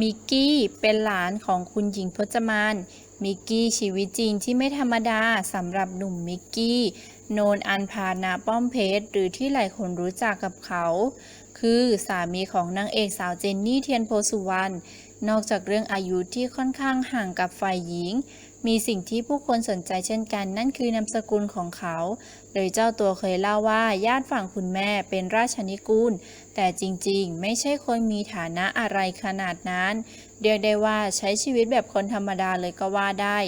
มิกกี้เป็นหลานของคุณหญิงพจมาน มิกกี้ชีวิตจริงที่ไม่ธรรมดาสำหรับหนุ่มมิกกี้ โนนอันพานาป้อมเพชร หรือที่หลายคนรู้จักกับเขา คือสามีของนางเอกสาวเจนนี่เทียนโพสุวรรณ นอกจากเรื่องอายุที่ค่อนข้างห่างกับฝ่ายหญิงมีสิ่งที่ผู้คนสนใจเช่นกัน นั่นคือนามสกุลของเขา โดยเจ้าตัวเคยเล่าว่าญาติฝั่งคุณแม่เป็นราชนิกูล แต่จริงๆ ไม่ใช่คนมีฐานะอะไรขนาดนั้น เรียกได้ว่าใช้ชีวิตแบบคนธรรมดาเลยก็ว่าได้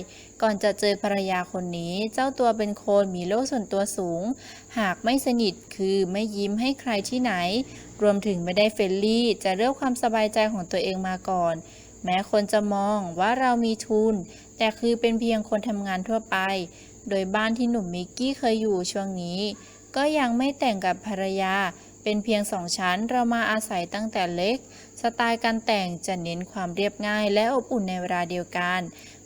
ก่อนจะเจอภรรยาคนนี้ เจ้าตัวเป็นคนมีโลกส่วนตัวสูง หากไม่สนิทคือไม่ยิ้มให้ใครที่ไหน รวมถึงไม่ได้เฟรนลี่ จะเลือกความสบายใจของตัวเองมาก่อน แม้คนจะมองว่าเรามีทุน แต่คือเป็นเพียงคนทำงานทั่วไป โดยบ้านที่หนุ่มมิกกี้เคยอยู่ช่วงนี้ ก็ยังไม่แต่งกับภรรยา เป็นเพียงสองชั้นเรามาอาศัยตั้งแต่เล็ก สไตล์การแต่งจะเน้นความเรียบง่ายและอบอุ่นในเวลาเดียวกัน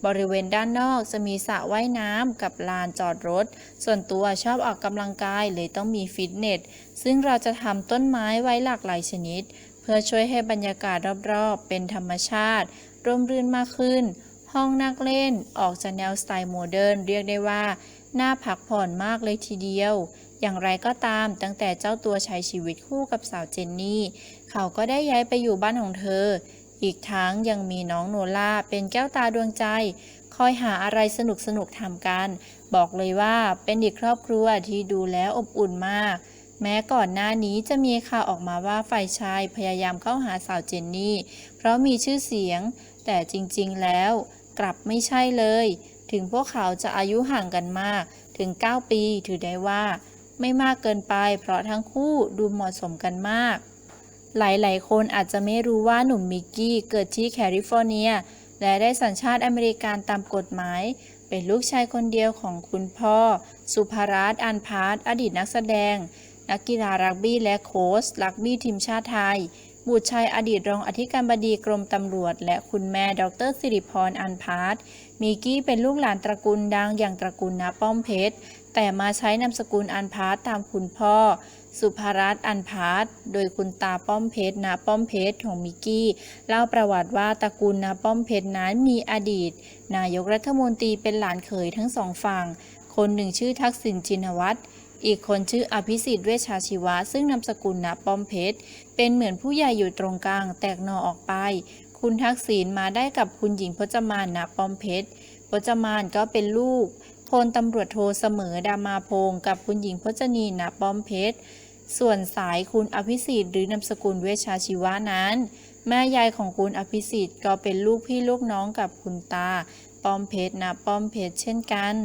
บริเวณด้านนอกจะมีสระว่ายน้ำกับลานจอดรถ ส่วนตัวชอบออกกำลังกายเลยต้องมีฟิตเนส ซึ่งเราจะทำต้นไม้ไว้หลากหลายชนิด พื่อช่วยให้บรรยากาศรอบๆ เป็นธรรมชาติ ร่มรื่นมากขึ้น ห้องนั่งเล่นออกจากแนวสไตล์โมเดิร์นเรียกได้ว่า น่าพักผ่อนมากเลยทีเดียว อย่างไรก็ตามตั้งแต่เจ้าตัวใช้ชีวิตคู่กับสาวเจนนี่ เขาก็ได้ย้ายไปอยู่บ้านของเธอ อีกทั้งยังมีน้องโนล่าเป็นแก้วตาดวงใจ คอยหาอะไรสนุกสนุกๆทำกัน บอกเลยว่าเป็นอีกครอบครัวที่ดูแล้วอบอุ่นมาก แม้ก่อนหน้านี้จะมีข่าวออกมาว่าฝ่ายชายพยายามเข้าหาสาวเจนนี่ เพราะมีชื่อเสียง แต่จริงๆแล้วกลับไม่ใช่เลย ถึงพวกเขาจะอายุห่างกันมากถึง 9 ปีถือได้ว่า ไม่มากเกินไป เพราะทั้งคู่ดูเหมาะสมกันมาก หลายๆ คนอาจจะไม่รู้ว่าหนุ่มมิกกี้เกิดที่แคลิฟอร์เนีย และได้สัญชาติอเมริกันตามกฎหมาย เป็นลูกชายคนเดียวของคุณพ่อ สุภรัตน์อันพาร์ตอดีตนักแสดง นักกีฬารักบี้และโค้ชรักบี้ทีมชาติไทย บุตรชายอดีตรองอธิการบดีกรมตำรวจ และคุณแม่ดรสิริพรอันพาร์ตมิกี้เป็นลูกหลานตระกูลดังอย่างตระกูลนาป้อมเพชร แต่มาใช้นามสกุลอันพาร์ตตามคุณพ่อ สุภรัตน์อันพาร์ตโดยคุณตาป้อมเพชรนาป้อมเพชรของมิกกี้เล่าประวัติว่าตระกูลนาป้อมเพชรนั้นมีอดีต นายกรัฐมนตรีเป็นหลานเขยทั้งสองฝั่ง คนหนึ่งชื่อทักษิณชินวัตร อีกคนชื่ออภิสิทธิ์เวชชาชีวะ ซึ่งนามสกุลนาป้อมเพชร เป็นเหมือนผู้ใหญ่อยู่ตรงกลาง แตกหนอออกไป คุณทักษิณมาได้กับคุณหญิงพจมานนาป้อมเพชร พจมานก็เป็นลูกพลตำรวจโทเสมอดามาพงศ์กับคุณหญิงพจนีนาป้อมเพชร ส่วนสายคุณอภิสิทธิ์หรือนามสกุลเวชชาชีวะนั้น แม่ยายของคุณอภิสิทธิ์ก็เป็นลูกพี่ลูกน้องกับคุณตา ป้อมเพชรนาป้อมเพชรเช่นกัน